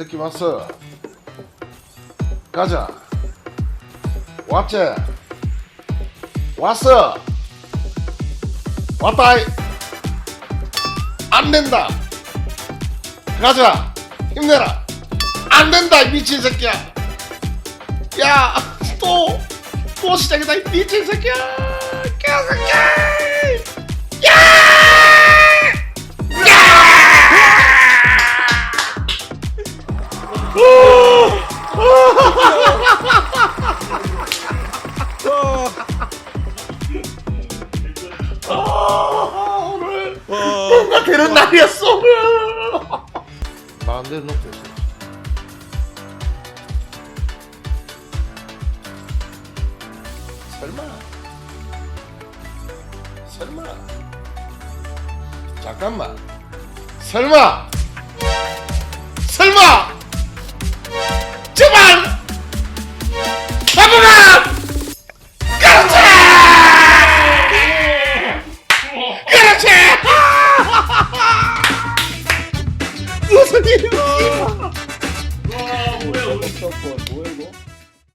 느낌 왔어. 가자. 왔지? 왔어. 왔다이. 안 된다. 가자. 힘내라. 안 된다, 이 미친 새끼야. 야, 또, 또 시작이다, 이 미친 새끼야. 개새끼. 가 되는 날이었어. 마음대로 놓고 있어. 설마. 설마. 잠깐만. 설마. 설마 와 뭐야 오늘